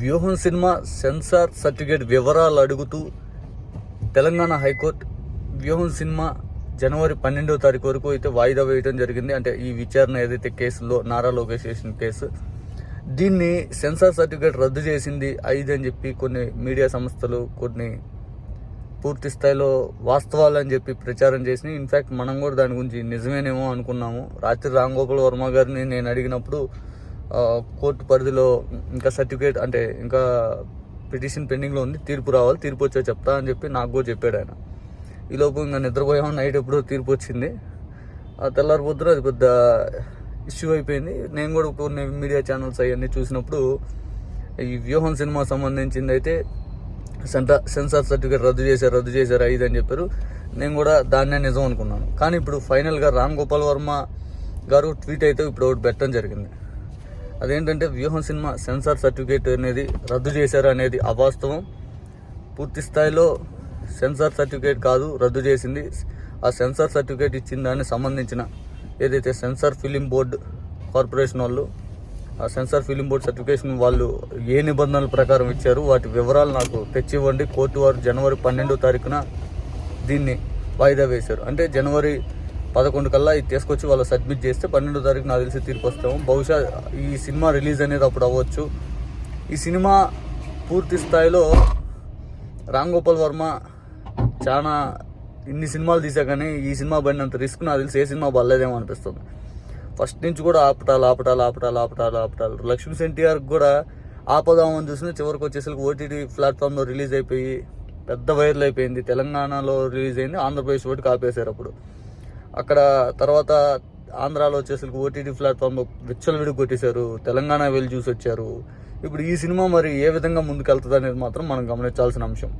వ్యూహం cinema censor certificate వివరాలు అడుగుతూ Telangana high court Vyooham cinema జనవరి పన్నెండవ తారీఖు వరకు అయితే వాయిదా వేయడం జరిగింది. అంటే ఈ విచారణ ఏదైతే కేసులో నారా లోకేష్ చేసిన కేసు దీన్ని సెన్సార్ సర్టిఫికేట్ రద్దు చేసింది ఐదు అని చెప్పి కొన్ని మీడియా సంస్థలు కొన్ని పూర్తి స్థాయిలో వాస్తవాలు అని చెప్పి ప్రచారం చేసినాయి. ఇన్ఫ్యాక్ట్ మనం కూడా దాని గురించి నిజమేనేమో అనుకున్నాము. రాత్రి రామ్ గోపాల్ వర్మ గారిని నేను అడిగినప్పుడు కోర్టు పరిధిలో ఇంకా సర్టిఫికేట్ అంటే ఇంకా పిటిషన్ పెండింగ్లో ఉంది. తీర్పు రావాలి. తీర్పు వచ్చే చెప్తా అని చెప్పి నాకు కూడా చెప్పాడు ఆయన. ఈలోపు ఇంకా నిద్రపోయాము నైట్ ఎప్పుడో తీర్పు వచ్చింది. ఆ తెల్లారి పొద్దున అది పెద్ద ఇష్యూ అయిపోయింది. నేను కూడా కొన్ని మీడియా ఛానల్స్ అవన్నీ చూసినప్పుడు ఈ వ్యూహం సినిమా సంబంధించింది అయితే సెంటర్ సెన్సార్ సర్టిఫికేట్ రద్దు చేశారు రద్దు చేశారు ఐదు అని చెప్పారు. నేను కూడా దాన్నే నిజం అనుకున్నాను. కానీ ఇప్పుడు ఫైనల్గా రామ్ గోపాల్ వర్మ గారు ట్వీట్ అయితే ఇప్పుడు ఒకటి పెట్టడం జరిగింది. అదేంటంటే వ్యూహం సినిమా సెన్సార్ సర్టిఫికేట్ అనేది రద్దు చేశారు అనేది అవాస్తవం. పూర్తి స్థాయిలో సెన్సార్ సర్టిఫికేట్ కాదు రద్దు చేసింది. ఆ సెన్సార్ సర్టిఫికేట్ ఇచ్చిన దానికి సంబంధించిన ఏదైతే సెన్సార్ ఫిలిం బోర్డు కార్పొరేషన్ వాళ్ళు ఆ సెన్సార్ ఫిలిం బోర్డ్ సర్టిఫికేషన్ వాళ్ళు ఏ నిబంధనల ప్రకారం ఇచ్చారు వాటి వివరాలు నాకు తెచ్చివ్వండి. కోర్టు వారు జనవరి పన్నెండో తారీఖున దీన్ని వాయిదా వేశారు. అంటే జనవరి పదకొండు కల్లా ఇది తీసుకొచ్చి వాళ్ళు సబ్మిట్ చేస్తే పన్నెండో తారీఖు నాకు తెలిసి తీర్పు వస్తాము. బహుశా ఈ సినిమా రిలీజ్ అనేది అప్పుడు అవ్వచ్చు. ఈ సినిమా పూర్తి స్థాయిలో రామ్ గోపాల్ వర్మ చాలా ఇన్ని సినిమాలు తీసా కానీ ఈ సినిమా పడినంత రిస్క్ నాకు తెలిసి ఏ సినిమా పడలేదేమో అనిపిస్తుంది. ఫస్ట్ నుంచి కూడా ఆపటాలు ఆపటాలు ఆపటాలు ఆపటాలు ఆపటాలు. లక్ష్మీ ఎన్టీఆర్ కూడా ఆపదామని చూసిన చివరికి వచ్చేసరికి ఓటీటీ ప్లాట్ఫామ్లో రిలీజ్ అయిపోయి పెద్ద వైరల్ అయిపోయింది. తెలంగాణలో రిలీజ్ అయింది ఆంధ్రప్రదేశ్ ఒకటి కాపేశారు అప్పుడు. అక్కడ తర్వాత ఆంధ్రాలో వచ్చేసరికి ఓటీటీ ప్లాట్ఫామ్లో విచ్చలవిడి కొట్టేశారు. తెలంగాణ వెళ్ళి చూసి వచ్చారు ఇప్పుడు ఈ సినిమా మరి ఏ విధంగా ముందుకెళ్తుంది అనేది మాత్రం మనం గమనించాల్సిన అంశం.